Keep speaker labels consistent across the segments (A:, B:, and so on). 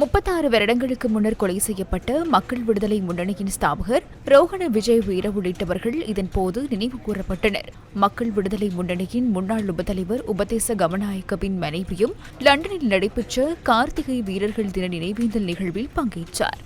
A: முப்பத்தாறு வருடங்களுக்கு முன்னர் கொலை செய்யப்பட்ட மக்கள் விடுதலை முன்னணியின் ஸ்தாபகர் ரோஹண விஜய் வீர உள்ளிட்டவர்கள் இதன்போது நினைவு கூறப்பட்டனர். மக்கள் விடுதலை முன்னணியின் முன்னாள் உபத்தலைவர் உபதேச கமநாயக்கவின் மனைவியும் லண்டனில் நடைபெற்ற கார்த்திகை வீரர்கள் தின நினைவேந்தல் நிகழ்வில் பங்கேற்றார்.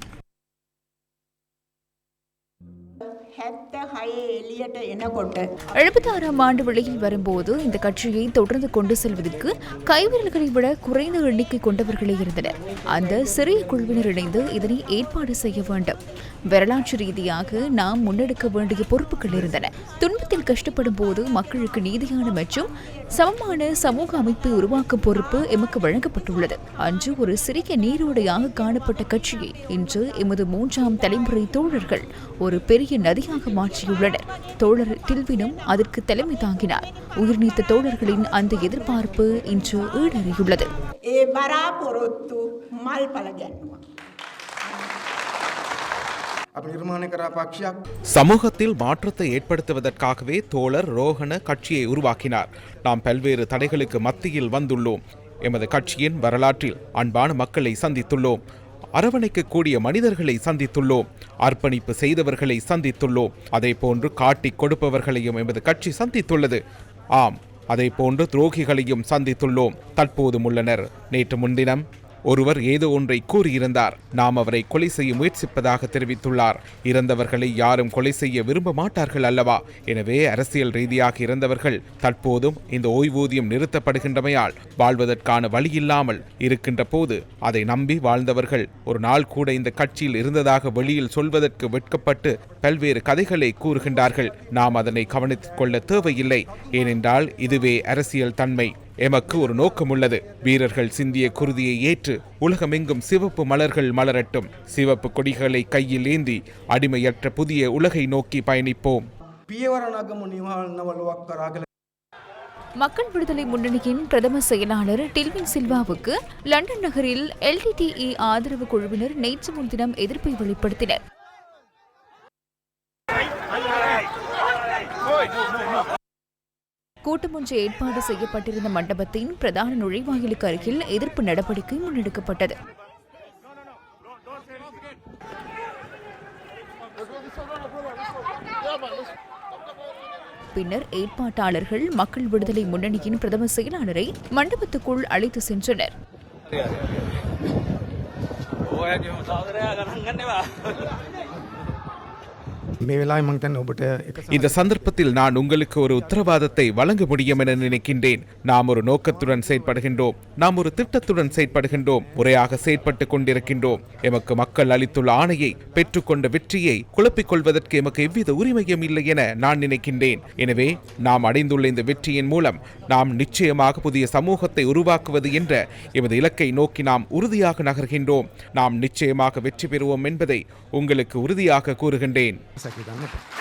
A: எழுபத்தாறாம் ஆண்டு வெளியில் வரும்போது இந்த கட்சியை தொடர்ந்து கொண்டு செல்வதற்கு கைவிரல்களை விட குறைந்த எண்ணிக்கை கொண்டவர்களே இருந்தனர். அந்த சிறிய குழுவினர் இணைந்து இதனை ஏற்பாடு செய்ய வேண்டும். வரலாற்று ரீதியாக நாம் முன்னெடுக்க வேண்டிய பொறுப்புகள் இருந்தன. துன்பத்தில் கஷ்டப்படும் போது மக்களுக்கு நீதியான மற்றும் சமமான சமூக அமைப்பை உருவாக்கும் பொறுப்பு எமக்கு வழங்கப்பட்டுள்ளது. அன்று ஒரு சிறிய நீரோடையாக காணப்பட்ட கட்சியை இன்று எமது மூன்றாம் தலைமுறை தோழர்கள் ஒரு பெரிய பெரிய நதியாக மாற்றியுள்ளனர். தோழர் டில்வினும் அதற்கு தலைமை தாங்கினார். உயிர்நீத்த தோழர்களின் அந்த எதிர்பார்ப்பு இன்று ஈடறியுள்ளது.
B: சமூகத்தில் மாற்றத்தை ஏற்படுத்துவதற்காகவே தோழர் ரோஹண கட்சியை உருவாக்கினார். நாம் பல்வேறு தடைகளுக்கு மத்தியில் வந்துள்ளோம். எமது கட்சியின் வரலாற்றில் அன்பான மக்களை சந்தித்துள்ளோம். அரவணைக்கக்கூடிய மனிதர்களை சந்தித்துள்ளோம். அர்ப்பணிப்பு செய்தவர்களை சந்தித்துள்ளோம். அதே போன்று காட்டிக் கொடுப்பவர்களையும் எமது கட்சி சந்தித்துள்ளது. ஆம் அதே போன்று துரோகிகளையும் சந்தித்துள்ளோம். தற்போதும் உள்ளனர். நேற்று முன்தினம் ஒருவர் ஏதோ ஒன்றை கூறியிருந்தார். நாம் அவரை கொலை செய்ய முயற்சிப்பதாக தெரிவித்துள்ளார். இறந்தவர்களை யாரும் கொலை செய்ய விரும்ப மாட்டார்கள் அல்லவா? எனவே அரசியல் ரீதியாக இறந்தவர்கள் தற்போதும் இந்த ஓய்வூதியம் நிறுத்தப்படுகின்றமையால் வாழ்வதற்கான வழி இல்லாமல் இருக்கின்ற போது அதை நம்பி வாழ்ந்தவர்கள் ஒரு நாள் கூட இந்த கட்சியில் இருந்ததாக வெளியில் சொல்வதற்கு வெட்கப்பட்டு பல்வேறு கதைகளை கூறுகின்றார்கள். நாம் அதனை கவனித்துக் கொள்ள தேவையில்லை. ஏனென்றால் இதுவே அரசியல் தன்மை. எமக்கு ஒரு நோக்கம் உள்ளது வீரர்கள் சிந்திய குருதியை ஏற்று உலகமெங்கும் சிவப்பு மலர்கள் மலரட்டும். சிவப்பு கொடிகளை கையில் ஏந்தி அடிமையற்ற புதிய உலகை நோக்கி பயணிப்போம்.
A: மக்கள் விடுதலை முன்னணியின் பிரதம செயலாளர் டில்வின் சில்வாவுக்கு லண்டன் நகரில் எல்டிடிஇ ஆதரவு குழுவினர் நேற்று முன்தினம் எதிர்ப்பை வெளிப்படுத்தினர். கூட்டமொன்று ஏற்பாடு செய்யப்பட்டிருந்த மண்டபத்தின் பிரதான நுழைவாயிலுக்கு அருகில் எதிர்ப்பு நடவடிக்கை முன்னெடுக்கப்பட்டது. பின்னர் ஏற்பாட்டாளர்கள் மக்கள் விடுதலை முன்னணியின் பிரதம செயலாளரை மண்டபத்துக்குள் அழைத்து சென்றனர்.
B: இந்த சந்தர்ப்பத்தில் நான் உங்களுக்கு ஒரு உத்தரவாதத்தை வழங்க முடியும் என நினைக்கின்றேன். நாம் ஒரு நோக்கத்துடன் செயற்படுகின்றோம். நாம் ஒரு திட்டத்துடன் செயற்படுகின்றோம். முறையாக செயற்பட்டுக் கொண்டிருக்கின்றோம். எமக்கு மக்கள் அளித்துள்ள ஆணையை பெற்றுக்கொண்ட வெற்றியை குழப்பிக் கொள்வதற்கு எமக்கு எவ்வித உரிமையும் இல்லை என நான் நினைக்கின்றேன். எனவே நாம் அடைந்துள்ள இந்த வெற்றியின் மூலம் நாம் நிச்சயமாக புதிய சமூகத்தை உருவாக்குவது என்ற எமது இலக்கை நோக்கி நாம் உறுதியாக நகர்கின்றோம். நாம் நிச்சயமாக வெற்றி பெறுவோம் என்பதை உங்களுக்கு உறுதியாக கூறுகின்றேன்.
C: sakit, Pues.